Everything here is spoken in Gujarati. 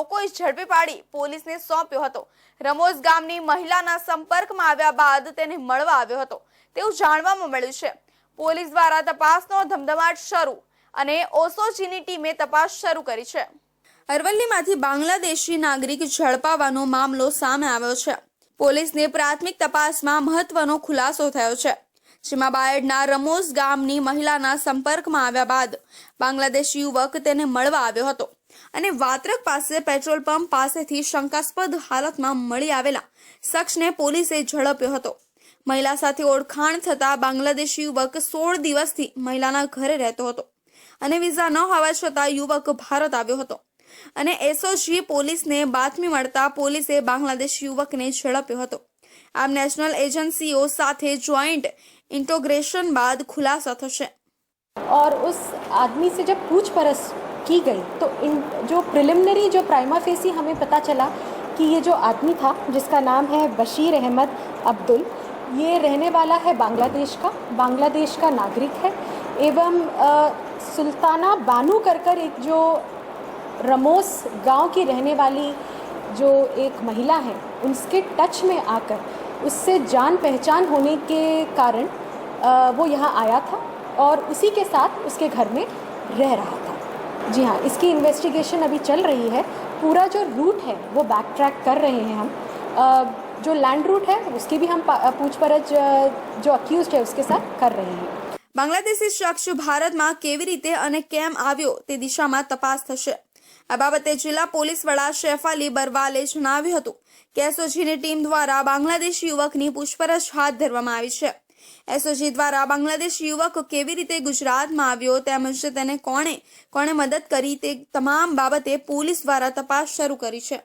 લોકોએ ઝડપી પાડી પોલીસને સોંપ્યો હતો. રમોજ ગામની મહિલાના સંપર્કમાં આવ્યા બાદ તેને મળવા આવ્યો હતો. તેવું જાણવામાં મળ્યું છે. પોલીસ દ્વારા તપાસનો ધમધમાટ શરૂ અને ઓસોજીની ટીમે તપાસ શરૂ કરી છે. અરવલ્લીમાંથી બાંગ્લાદેશી નાગરિક ઝડપાવાનો મામલો સામે આવ્યો છે. પોલીસને પ્રાથમિક તપાસમાં મહત્વનો ખુલાસો થયો છે. જેમાં બાયડના રમોસ ગામની મહિલાના સંપર્કમાં આવ્યા બાદ બાંગ્લાદેશી યુવક તેને મળવા આવ્યો હતો. અને વાત્રક પાસે પેટ્રોલ પંપ પાસેથી શંકાસ્પદ હાલતમાં મળી આવેલા શખ્સને પોલીસે ઝડપ્યો હતો. મહિલા સાથે ઓળખાણ થતા બાંગ્લાદેશી યુવક સોળ દિવસથી મહિલાના ઘરે રહેતો હતો અને વિઝા ન હોવા છતાં યુવક ભારત આવ્યો હતો. અને એસઓજી પોલીસને બાતમી મળતા પોલીસે બાંગ્લાદેશ યુવકને ઝડપ્યો હતો. આમ નેશનલ એજન્સીઓ સાથે જોઈન્ટ ઇન્ટોગ્રેશન બાદ ખુલાસા થશે और उस आदमी से जब पूछपरछ की गई तो इन जो प्रिलिमिनरी जो प्राइमा फेसी हमें पता चला कि ये जो आदमी था जिसका नाम है बशीर अहमद अब्दुल ये रहने वाला है बांग्लादेश का बांग्लादेश का नागरिक है एवं अ, सुल्ताना बानू कर कर एक जो रमोस गांव की रहने वाली जो एक महिला है उनके टच में आकर उससे जान पहचान होने के कारण अ, वो यहाँ आया था और उसी के साथ उसके घर में रह रहा था जी हाँ इसकी इन्वेस्टिगेशन अभी चल रही है पूरा जो रूट है वो बैक ट्रैक कर रहे हैं हम अ, जो लैंड रूट है उसकी भी हम पा- पूछपरछ अ, जो अक्यूज है उसके साथ कर रहे हैं બાંગ્લાદેશી શખ્સ ભારતમાં કેવી રીતે અને કેમ આવ્યો તે દિશામાં તપાસ થશે આ બાબતે જિલ્લા પોલીસ વડા શેફાલી બરવાલે જણાવ્યું હતું કે એસઓજીની ટીમ દ્વારા બાંગ્લાદેશી યુવકની પૂછપરછ હાથ ધરવામાં આવી છે એસઓજી દ્વારા બાંગ્લાદેશ યુવક કેવી રીતે ગુજરાતમાં આવ્યો તેમજ તેને કોણે કોણે મદદ કરી તે તમામ બાબતે પોલીસ દ્વારા તપાસ શરૂ કરી છે.